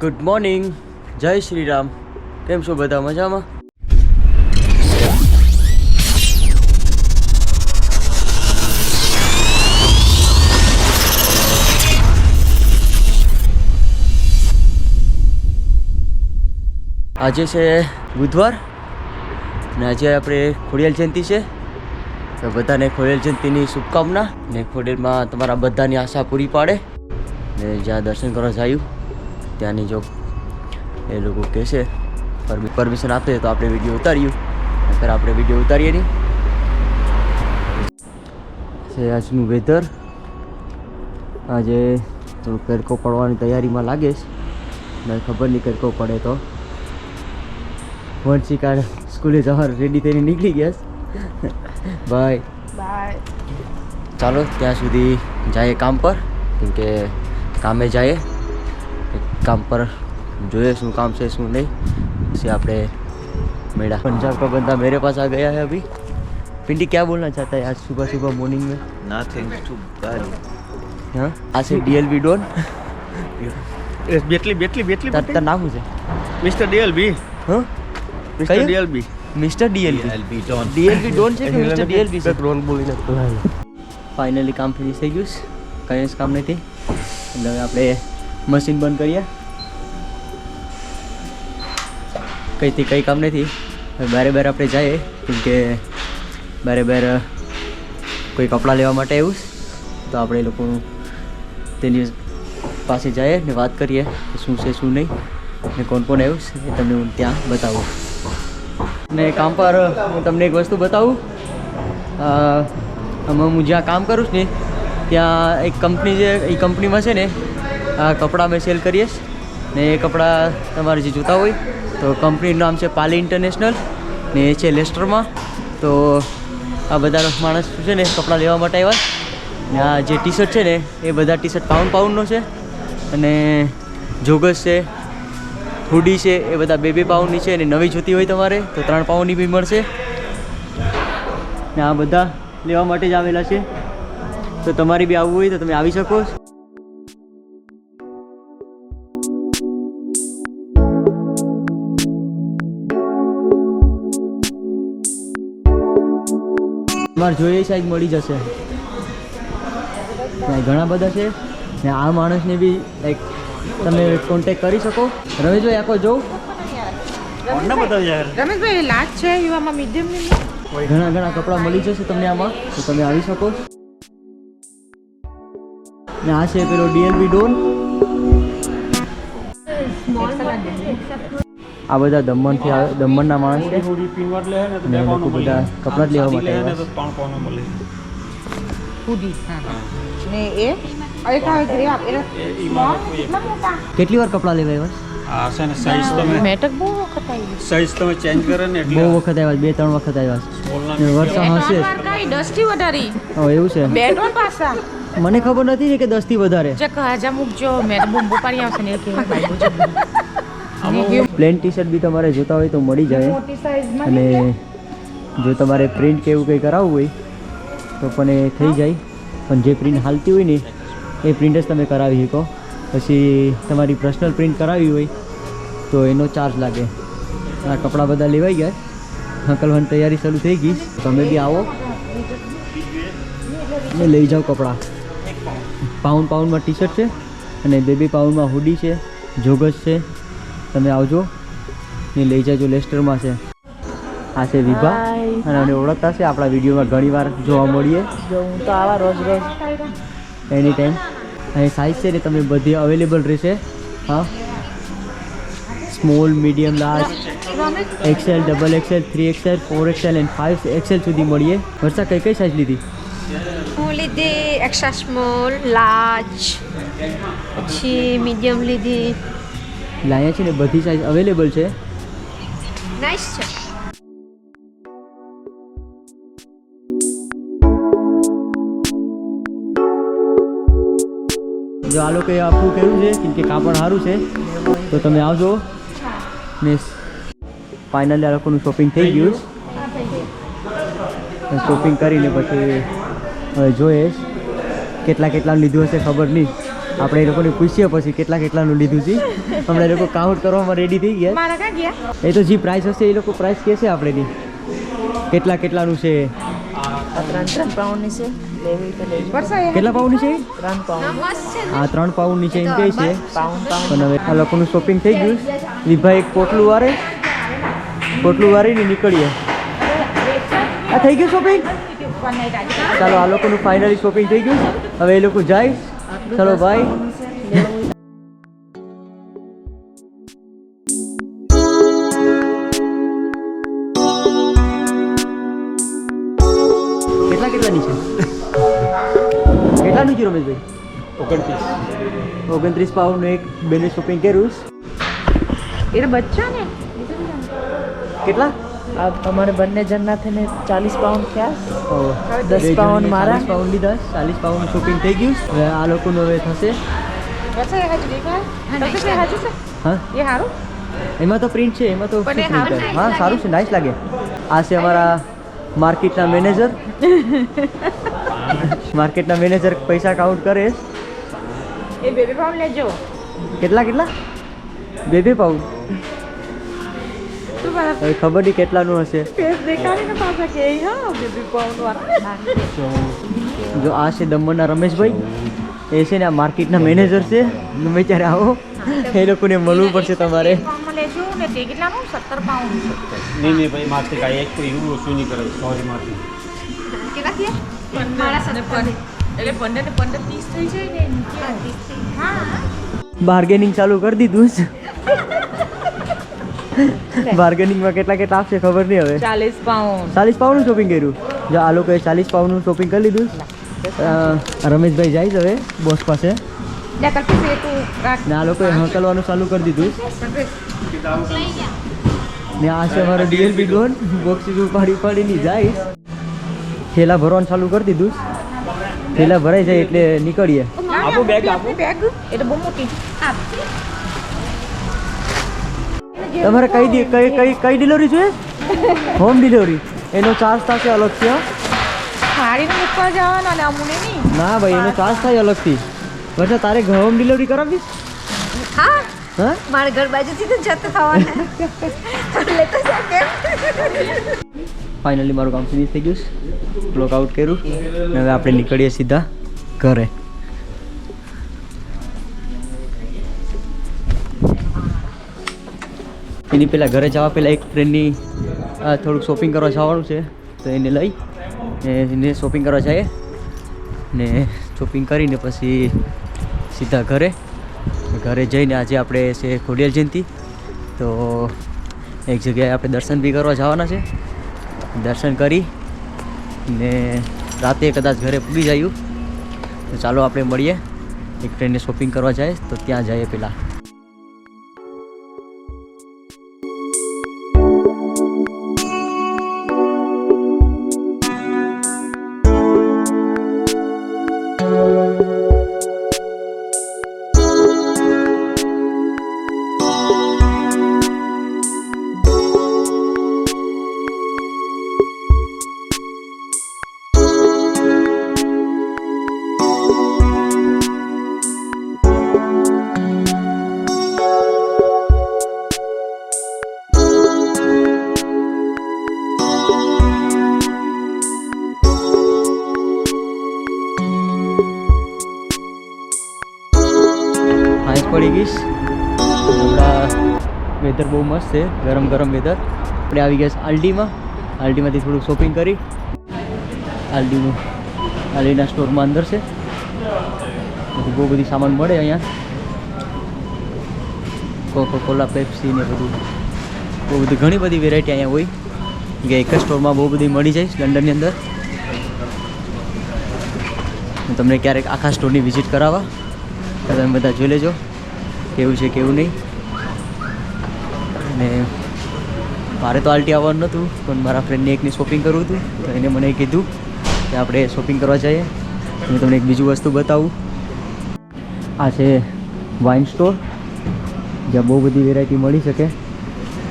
Good morning જય શ્રી રામ કેમ છો બધા મજામાં? આજે છે બુધવાર અને આજે આપણે ખોડિયાલ જયંતિ છે. તો બધાને ખોડિયાલ જયંતિની શુભકામના ને ખોડિયાલમાં તમારા બધાની આશા પૂરી પાડે ને જ્યાં દર્શન કરવા જાયું ત્યાંની જો એ લોકો કહેશે પરમિશન આપે તો આપણે વીડિયો ઉતાર્યું નકર આપણે વીડિયો ઉતારીએ નહીં. છે આજનું વેધર આજે થોડું કરકો પડવાની તૈયારીમાં લાગે છે. ને ખબર નહીં કરકો પડે તો. વંશિકા સ્કૂલે જવા રેડી થઈને નીકળી ગયા બાય બાય ચાલો ત્યાં સુધી જઈએ કામ પર કેમ કે કામે જઈએ. કામ પર જોઈએ શું કામ છે શું નહીં પછી આપણે मेरा पंजाब का बंदा मेरे पास आ गया है अभी पिंडी क्या बोलना चाहता है आज सुबह सुबह मॉर्निंग में Nothing too bad. हाँ आज से DLB Don Yes, Betley, Betley, Betley. તાર તાર નામ શું છે Mr. DLB. હા Mr. કયું? DLB. Mister DLB DLB Don. DLB Don છે કે મિસ્ટર ડીએલબી છે રોલ બોલીને ફાઇનલી કામ ફિનિશ થઈ ગયું છે કંઈ જ કામ નથી એટલે હવે આપણે મશીન બંધ કરીએ. કંઈથી કંઈ કામ નથી. બારે બાર આપણે જઈએ, કેમ કે બારે બાર કોઈ કપડાં લેવા માટે આવ્યું તો આપણે લોકો તેની પાસે જઈએ ને વાત કરીએ શું છે, શું નહીં. ને કોણ કોણ આવ્યું છે એ તમને હું ત્યાં બતાવું. ને કામ પર હું તમને એક વસ્તુ બતાવું. આમાં હું જ્યાં કામ કરું છું ને, ત્યાં એક કંપની છે એ કંપનીમાં છે ને આ કપડાં અમે સેલ કરીએ ને એ કપડાં તમારે જે જોતા હોય, તો કંપનીનું નામ છે પાલી ઇન્ટરનેશનલ. ને એ છે લેસ્ટરમાં. તો આ બધા માણસ છે ને કપડાં લેવા માટે આવ્યા. ને આ જે ટી શર્ટ છે ને, એ બધા ટી શર્ટ પાઉન્ડ પાઉન્ડનો છે. અને જોગસ છે, હુડી છે, એ બધા બે બે પાઉન્ડની છે. અને નવી જોતી હોય તમારે, તો ત્રણ પાઉન્ડની બી મળશે. ને આ બધા લેવા માટે જ આવેલા છે. તો તમારે બી આવવું હોય તો તમે આવી શકો. તમારે જોઈએ સાઈઝ મળી જશે. ઘણા બધા છે. ને આ માણસને બી લાઈક તમે કોન્ટેક કરી શકો. રમેશભાઈ આખો જોઉં? રમેશભાઈ છે મીડિયમ ઘણા ઘણા કપડાં મળી જશે તમને આમાં તો તમે આવી શકો. ને આ છે પેલો ડીએલબી ડોન. આ બધા દમણથી આવે દમણના માણસ છે. અને લોકો બધા કપડાં જ લેવા માટે હુડી ને એ? કેટલા વાર કપડાં લેવા આવ્યા? આ છે ને સાઈઝ તમે મેટક બહુ વખત આવી સાઈઝ તમે ચેન્જ કરે ને બહુ વખત આવ્યા બે ત્રણ વખત આવ્યા. છે વર્ષા હશે. કઈ દસથી વધારી. હા એવું છે. બે ત્રણ પાસા. મને ખબર નથી કે કે દસથી વધારે. જે કહાજા મૂકજો. મેં તો બૂમબુ પાડી આવશે ને પ્લેન ટી શર્ટ બી તમારે જોતા હોય તો મળી જાય. અને જો તમારે પ્રિન્ટ કે એવું કંઈ કરાવવું હોય તો પણ એ થઈ જાય. પણ જે પ્રિન્ટ હાલતી હોય ને એ પ્રિન્ટ જ તમે કરાવી શકો. પછી તમારી પર્સનલ પ્રિન્ટ કરાવી હોય તો એનો ચાર્જ લાગે. આ કપડાં બધા લેવાઈ ગયા. હંકલવાની તૈયારી શરૂ થઈ ગઈ. તમે બી આવો. ને લઈ જાઓ કપડાં. પાઉન્ડ પાઉન્ડમાં ટી શર્ટ છે અને બેબી પાઉનમાં પાઉન્ડમાં હુડી છે જોગસ છે. તમે આવજો. ને લઈ જાજો લેસ્ટરમાં છે. આ છે વિભા. અને આને ઓળખતા છે આપણા વિડીયોમાં ઘણી વાર જોવા મળીએ. હું તો આવા રોજ રોજ. એની ટાઈમ અહીં સાઇઝ છે ને તમે બધી અવેલેબલ રહેશે. હા. Small medium large XL double XL three XL four XL and five XL સુધી મળીએ. વર્ષા કઈ કઈ સાઇઝ લીધી? હું લીધી એક્સ્ટ્રા સ્મોલ લાર્જ પછી મીડિયમ લીધી. એટલે અહીંયા છે ને બધી સાઇઝ અવેલેબલ છે. નાઇસ છે. જો આ લોકોએ આપવું કર્યું છે કેમ કે કાપડ સારું છે તો તમે આવજો. ને ફાઇનલી આ લોકોનું શોપિંગ થઈ ગયું શોપિંગ કરીને પછી હવે જોઈએ કેટલા કેટલા લીધું હશે ખબર નહીં. આપણે એ લોકોને પૂછીએ પછી કેટલા કેટલાનું લીધું છે. હમણાં એ લોકો કાઉન્ટ કરવામાં રેડી થઈ ગયા. મારા ક્યાં ગયા? એ તો જે પ્રાઇસ હશે એ લોકો પ્રાઇસ કહેશે આપણેની કેટલા કેટલાનું છે? ત્રણ ત્રણ પાઉન્ડની છે. કેટલા પાઉન્ડની છે? આ ત્રણ પાઉન્ડની છે એમ કહે છે. પણ હવે આ લોકોનું શોપિંગ થઈ ગયું. વિભા એક પોટલું વારે. પોટલું વારીને નીકળીએ. આ થઈ ગયું શોપિંગ ચાલો આ લોકોનું ફાઇનલી શોપિંગ થઈ ગયું. હવે એ લોકો જાય. ચાલો ભાઈ. કેટલા કેટલાની છે? કેટલાનું છે રમેશભાઈ? ઓગણત્રીસ. ઓગણત્રીસ પાઉન્ડનું એક બેને શોપિંગ કર્યું. એ બચ્ચા ને કેટલા? આ તમારે બંને જણના થઈને ચાલીસ પાઉન્ડ થયા. દસ પાઉન્ડ મારા. પાઉન્ડ લીધા. ચાલીસ પાઉન્ડ શોપિંગ થઈ ગયું. હવે આ લોકોનું હવે થશે. વચ્ચે એ હજુ દેખાય? તમને શું હજુ છે? હા? સારું એમાં તો પ્રિન્ટ છે એમાં તો હા લાગે. સારું છે નાઇસ લાગે. આ છે અમારા માર્કેટના મેનેજર માર્કેટના મેનેજર પૈસા કાઉન્ટ કરે. એ બેબી પાઉન્ડ લેજો. કેટલા કેટલા? બે બે પાઉન્ડ હવે ખબર નહીં કેટલાનું હશે. જો આ છે દમણના રમેશભાઈ. એ છે ને આ માર્કેટના મેનેજર છે. તમે ત્યારે આવો. એ લોકોને મળવું પડશે તમારે. નહીં નહીં ભાઈ મારથી કાંઈ એક એવું ઓછું નહીં કરે. સોરી મારથી કેટલા થયા મારા સત્તર એટલે પંદર ને પંદર ત્રીસ થઈ જાય ને બાર્ગેનિંગ ચાલુ કરી દીધું છે. બાર્ગેનિંગમાં કેટલા કેટલા આપશે ખબર નહીં હવે. ચાલીસ પાઉન્ડ ચાલીસ પાઉન્ડનું શોપિંગ કર્યું. જો આ લોકોએ ચાલીસ પાઉન્ડનું શોપિંગ કરી લીધું. રમેશભાઈ જાય હવે બોસ પાસે. ને આ લોકોએ હંકલવાનું ચાલુ કરી દીધું. ને આ છે અમારો ડીએલબી ડોન બોક્સિસ ઉપાડી ઉપાડીને જાય. થેલા ભરવાનું ચાલુ કરી દીધું. થેલા ભરાઈ જાય એટલે નીકળીએ. આપો બેગ આપો. બેગ એટલે બહુ મોટી. તમારે કઈ દી- કઈ કઈ કઈ ડિલિવરી જોઈએ? હોમ ડિલિવરી એનો ચાર્જ થશે અલગથી ના ભાઈ એનો ચાર્જ થાય અલગથી વર્ષે તારે હોમ ડિલિવરી કરાવી હા? હા? મારા ઘર બાજુથી તો જતો થવાના. લેતો ફાઇનલી મારું કામ ફિનિશ થઈ ગયું બ્લોક આઉટ કર્યું. હવે આપણે નીકળીએ સીધા ઘરે. એની પહેલાં ઘરે જવા પહેલાં એક ફ્રેન્ડની થોડુંક શોપિંગ કરવા જવાનું છે. તો એને લઈ એને શોપિંગ કરવા જઈએ ને શોપિંગ કરીને પછી સીધા ઘરે. ઘરે જઈને આજે આપણે છે ખોડિયાર જયંતિ. તો એક જગ્યાએ આપણે દર્શન બી કરવા જવાના છે. દર્શન કરી ને રાતે કદાચ ઘરે પૂગી જયું તો ચાલો આપણે મળીએ. એક ટ્રેનને શોપિંગ કરવા જાય તો ત્યાં જઈએ પહેલાં મસ્ત છે, ગરમ ગરમ વેધર આપણે આવી ગયા છે આલ્ડીમાં. આલ્ડીમાંથી થોડું શોપિંગ કરી. આલ્ડીનું, આલ્ડીના સ્ટોરમાં અંદર છે. બહુ બધી સામાન મળે અહીંયા. કોકો કોલા પેપ્સી ને બધું. બહુ બધી ઘણી બધી વેરાયટી અહીંયા હોય. કે એક જ સ્ટોરમાં બહુ બધી મળી જાય લંડનની અંદર. તમને ક્યારેક આખા સ્ટોરની વિઝિટ કરાવવા. તમે બધા જોઈ લેજો. કેવું છે, કેવું નહીં. અને મારે તો આલ્ટી આવવાનું નહોતું, પણ મારા ફ્રેન્ડને એકની શોપિંગ કરવું હતું, તો એને મને કીધું કે આપણે શોપિંગ કરવા જઈએ. હું તમને એક બીજું વસ્તુ બતાવું. આ છે વાઇન સ્ટોર જ્યાં બહુ બધી વેરાયટી મળી શકે.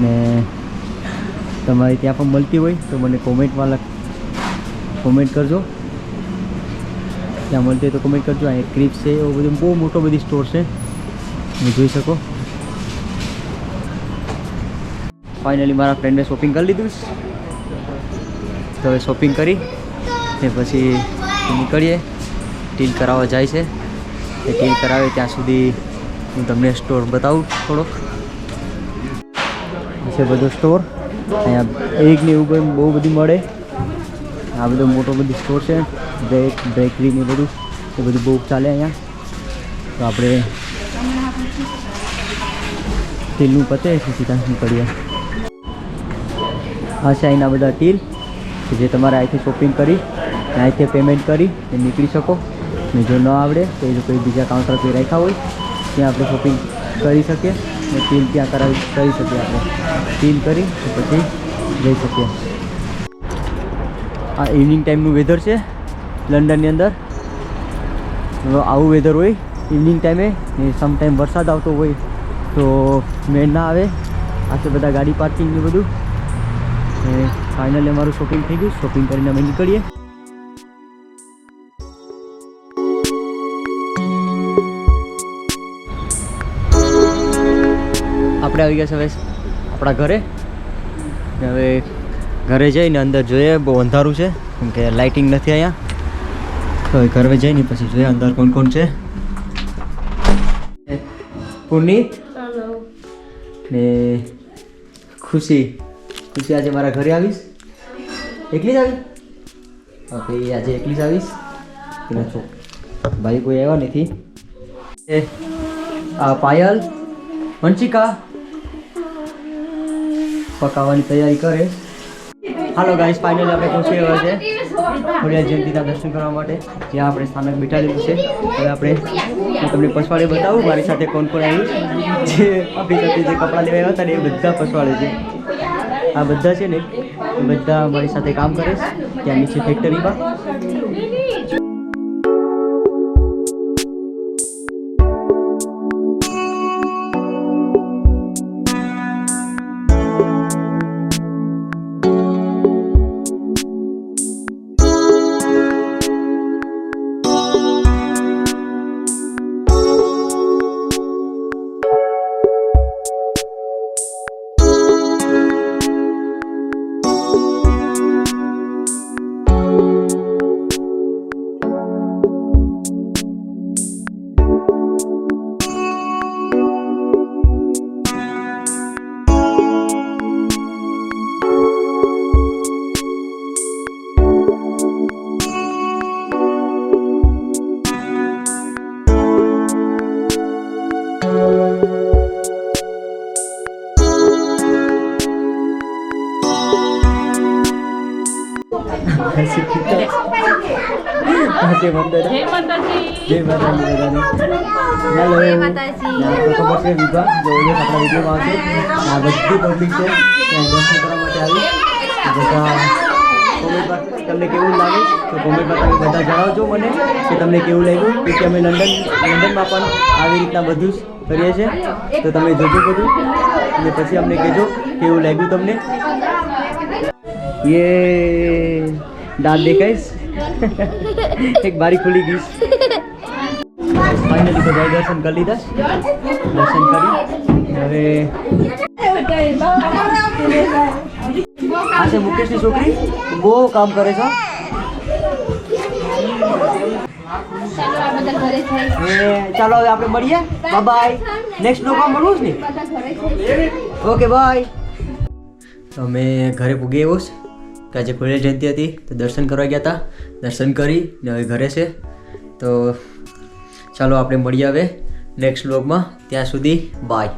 ને તમારે ત્યાં પણ મળતી હોય, તો મને કોમેન્ટમાં લખ કોમેન્ટ કરજો. ત્યાં મળતી હોય તો કોમેન્ટ કરજો. આ ક્રીપ છે, એવું બધું. બહુ મોટો બધી સ્ટોર છે. તમે જોઈ શકો. ફાઇનલી મારા ફ્રેન્ડે શોપિંગ કરી લીધું તો હવે શોપિંગ કરી ને પછી નીકળીએ. ટીલ કરાવવા જાય છે. એ ટીલ કરાવે ત્યાં સુધી હું તમને સ્ટોર બતાવું થોડોક. છે બધો સ્ટોર અહીંયા એક ને એવું બહુ બધું મળે. આ બધો મોટો બધી સ્ટોર છે. બ્રેક બેકરી ને બધું. એ બધું બહુ ચાલે અહીંયા. તો આપણે તેલનું પતે, સીધા નીકળીએ. છે અહીંના બધા ટીલ કે જે તમારે અહીંથી શોપિંગ કરી, અહીંથી પેમેન્ટ કરી, એ નીકળી શકો. ને જો ન આવડે તો એ લોકો બીજા કાઉન્ટર પર રાખ્યા હોય, ત્યાં આપણે શોપિંગ કરી શકીએ ને ટીલ ત્યાં કરાવી, કરી શકીએ આપણે. ટીલ કરી પછી જઈ શકીએ. આ ઇવનિંગ ટાઈમનું વેધર છે લંડનની અંદર. આવું વેધર હોય ઇવનિંગ ટાઈમે ને સમ ટાઈમ વરસાદ આવતો હોય તો મેળ ના આવે. આટલે બધા ગાડી પાર્કિંગ ને બધું. ફાઇનલી અમારું શોપિંગ થઈ ગયું. શોપિંગ કરીને અમે નીકળીએ. આપણે આવી ગયા છે હવે આપણા ઘરે. હવે ઘરે જઈને અંદર જોઈએ બહુ અંધારું છે કેમ કે લાઇટિંગ નથી અહીંયા. તો ઘરે જઈને પછી જોઈએ અંદર કોણ કોણ છે. પુનિત ને ખુશી. ખુશી આજે મારા ઘરે આવીશ? એકલી જ આવી? ઓકે આજે એકલી જ આવીશ. કે છો. ભાઈ કોઈ આવ્યા નથી. એ પાયલ, વંશિકા. પકાવવાની તૈયારી કરે. હાલો ગાઈસ ફાઇનલી આપણે પહોંચી ગયા છે? ખોડિયા જયંતિના દર્શન કરવા માટે જ્યાં આપણે સ્થાનક બેઠા લીધું છે. હવે આપણે હું તમને પછવાડે બતાવું. મારી સાથે કોણ કોણ આવ્યું? જે આપણી જે કપડાં લેવા આવ્યા હતા ને એ બધા પછવાડે છે. આ બધા છે ને બધા મારી સાથે કામ કરે છે. ત્યાં નીચે ફેક્ટરીમાં આજે મંદિર જય માતાજી બધાને હેલો જય માતાજી. તો ખબર છે વિભા જો એ આપણા વિડીયોમાં આવશે આ બધી પબ્લિક છે ત્યાં દર્શન કરવા માટે આવી બધા કોમેન્ટમાં તમને કેવું લાગે તો કોમેન્ટમાં તમે બધા જણાવજો મને કે તમને કેવું લાગ્યું કે કે અમે લંડન લંડનમાં પણ આવી રીતના બધું જ કરીએ છીએ। તો તમે જોજો બધું અને પછી અમને કહેજો કેવું લાગ્યું તમને. યે દાંત દેખાઈશ એક બારી ખુલી ગઈ. ફાઇનલી બધા દર્શન કરી લીધા. દર્શન કરી. હવે આ છે મુકેશની છોકરી. બહુ કામ કરે છે. ચાલો હવે આપણે મળીએ. બાય બાય નેક્સ્ટ બ્લોગમાં મળવું છે ને ઓકે બાય અમે ઘરે પૂગી આવ્યો છે? કે આજે ખોડિયાર જયંતિ હતી, તો દર્શન કરવા ગયા હતા દર્શન કરી ને હવે ઘરે છે. તો ચાલો આપણે મળીએ હવે નેક્સ્ટ બ્લોગમાં ત્યાં સુધી બાય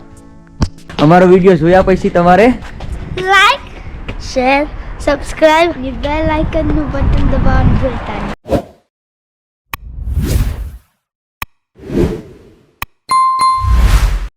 અમારો વીડિયો જોયા પછી તમારે લાઈક શેર સબસ્ક્રાઇબ અને બેલ આઇકનનું બટન દબાવવાનું ભૂલતા નહીં.